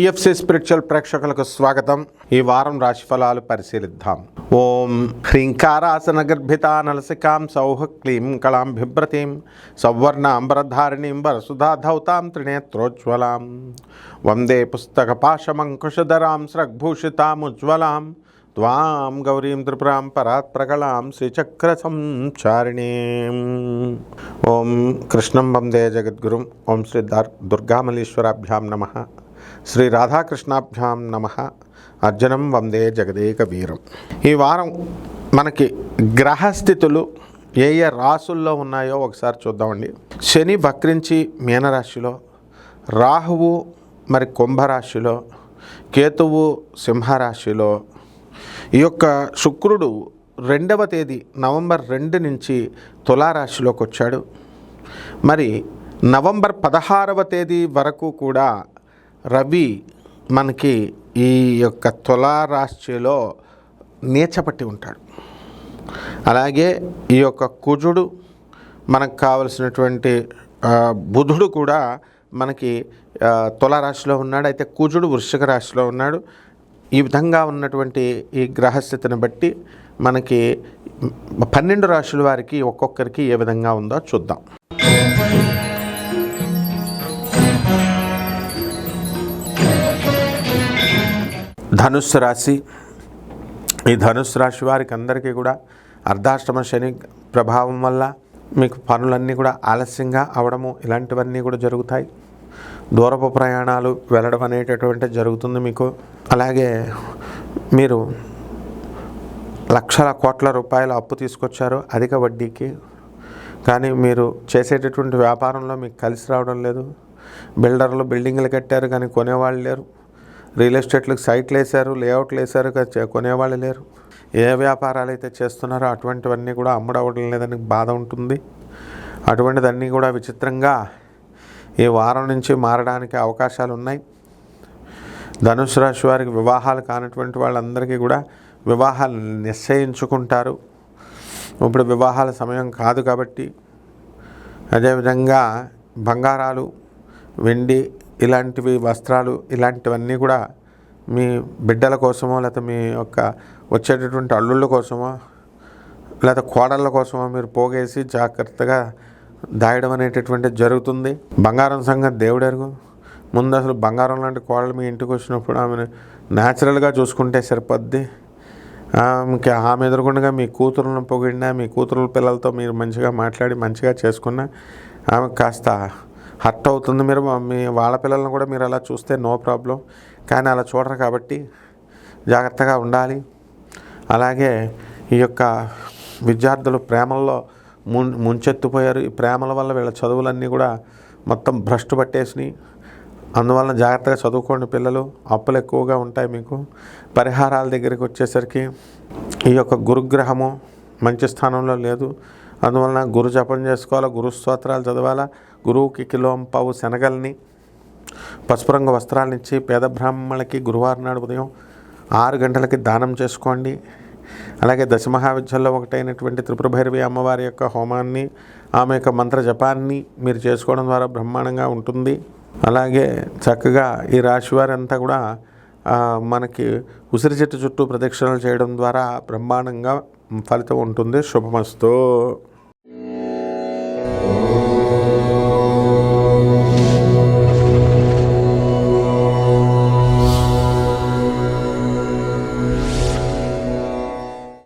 PFC spiritual ప్రేక్షకులకు స్వాగతం ఈ వారం రాశి ఫలాలు పరిశీలిద్దాం ఓం హ్రీంకారాసన గర్భిత నలసికాం సౌహ క్లీం కళాం బిభ్రతీం సౌవర్ణాంబరధారిణీం వరసుధాధౌతాం త్రినేత్రోజ్వలాం వందే పుస్తక పాశమంకుశధరాం స్రగ్భూషితాముజ్వలాం త్వాం గౌరీం త్రిపురాం పరాత్ ప్రకళాం శ్రీచక్ర సంచారిణీం ఓం కృష్ణం వందే జగద్గురుం ఓం శ్రీ దర్ దుర్గామలీశ్వరాభ్యాం నమ శ్రీ రాధాకృష్ణాభ్యాం నమ. అర్జునం వందే జగదేక వీరం ఈ వారం మనకి గ్రహస్థితులు ఏ ఏ రాసుల్లో ఉన్నాయో ఒకసారి చూద్దామండి. శని వక్రించి మీనరాశిలో రాహువు మరి కుంభరాశిలో కేతువు సింహరాశిలో ఈ యొక్క శుక్రుడు రెండవ తేదీ నవంబర్ రెండు నుంచి తులారాశిలోకి వచ్చాడు. మరి నవంబర్ పదహారవ తేదీ వరకు కూడా రవి మనకి ఈ యొక్క తులారాశిలో నీచపట్టి ఉంటాడు. అలాగే ఈ యొక్క కుజుడు మనకు కావలసినటువంటి బుధుడు కూడా మనకి ఆ, తులారాశిలో ఉన్నాడు. అయితే కుజుడు వృశ్చిక రాశిలో ఉన్నాడు. ఈ విధంగా ఉన్నటువంటి ఈ గ్రహస్థితిని బట్టి మనకి పన్నెండు రాశుల వారికి ఒక్కొక్కరికి ఏ విధంగా ఉందో చూద్దాం. ధనుస్సు రాశి. ఈ ధనుస్సు రాశి వారికి అందరికీ కూడా అర్ధాష్టమ శని ప్రభావం వల్ల మీకు పనులన్నీ కూడా ఆలస్యంగా అవడము ఇలాంటివన్నీ కూడా జరుగుతాయి. దూరపు ప్రయాణాలు వెళ్ళడం అనేటటువంటి జరుగుతుంది మీకు. అలాగే మీరు లక్షల కోట్ల రూపాయల అప్పు తీసుకొచ్చారు అధిక వడ్డీకి. కానీ మీరు చేసేటటువంటి వ్యాపారంలో మీకు కలిసి రావడం లేదు. బిల్డర్లు బిల్డింగ్లు కట్టారు కానీ కొనేవాళ్ళు లేరు. రియల్ ఎస్టేట్లకు సైట్లు వేశారు లేఅవుట్లు వేశారు కానీ కొనేవాళ్ళు లేరు. ఏ వ్యాపారాలు అయితే చేస్తున్నారో అటువంటివన్నీ కూడా అమ్ముడవడం లేదని బాధ ఉంటుంది. అటువంటిదన్నీ కూడా విచిత్రంగా ఈ వారం నుంచి మారడానికి అవకాశాలు ఉన్నాయి. ధనుసు రాశి వారికి వివాహాలు కానటువంటి వాళ్ళందరికీ కూడా వివాహాలు నిశ్చయించుకుంటారు. ఇప్పుడు వివాహాల సమయం కాదు కాబట్టి అదేవిధంగా బంగారాలు వెండి ఇలాంటివి వస్త్రాలు ఇలాంటివన్నీ కూడా మీ బిడ్డల కోసమో లేకపోతే మీ యొక్క వచ్చేటటువంటి అల్లుళ్ళ కోసమో లేకపోతే కోడళ్ళ కోసమో మీరు పోగేసి జాగ్రత్తగా దాయడం అనేటటువంటి జరుగుతుంది. బంగారం సంగతి దేవుడెరుగు ముందు అసలు బంగారం లాంటి కోడలు మీ ఇంటికి వచ్చినప్పుడు ఆమెను న్యాచురల్గా చూసుకుంటే సరిపోద్ది. ఆమెకి ఆమె ఎదురుకుండా మీ కూతురులను పొగిడినా మీ కూతురు పిల్లలతో మీరు మంచిగా మాట్లాడి మంచిగా చేసుకున్నా ఆమె కాస్త హర్ట్ అవుతుంది. మీరు మీ వాళ్ళ పిల్లలను కూడా మీరు అలా చూస్తే నో ప్రాబ్లం. కానీ అలా చూడరు కాబట్టి జాగ్రత్తగా ఉండాలి. అలాగే ఈ యొక్క విద్యార్థులు ప్రేమల్లో ముం ముంచెత్తిపోయారు. ఈ ప్రేమల వల్ల వీళ్ళ చదువులన్నీ కూడా మొత్తం భ్రష్టు పట్టేసినాయి. అందువలన జాగ్రత్తగా చదువుకోండి పిల్లలు. అప్పులు ఎక్కువగా ఉంటాయి మీకు. పరిహారాల దగ్గరికి వచ్చేసరికి ఈ యొక్క గురుగ్రహము మంచి స్థానంలో లేదు. అందువలన గురు జపం చేసుకోవాలా గురు స్తోత్రాలు చదవాలా గురువుకి కిలోం పావు శనగల్ని పసుపు రంగు వస్త్రాలను ఇచ్చి పేద బ్రాహ్మణులకి గురువారం నాడు ఉదయం ఆరు గంటలకి దానం చేసుకోండి. అలాగే దశమహావిద్యల్లో ఒకటైనటువంటి త్రిపుర భైరవి అమ్మవారి యొక్క హోమాన్ని ఆమె యొక్క మంత్ర జపాన్ని మీరు చేసుకోవడం ద్వారా బ్రహ్మాండంగా ఉంటుంది. అలాగే చక్కగా ఈ రాశి వారంతా కూడా మనకి ఉసిరి చెట్టు చుట్టూ ప్రదక్షిణలు చేయడం ద్వారా బ్రహ్మాండంగా ఫలితం ఉంటుంది. శుభమస్తు.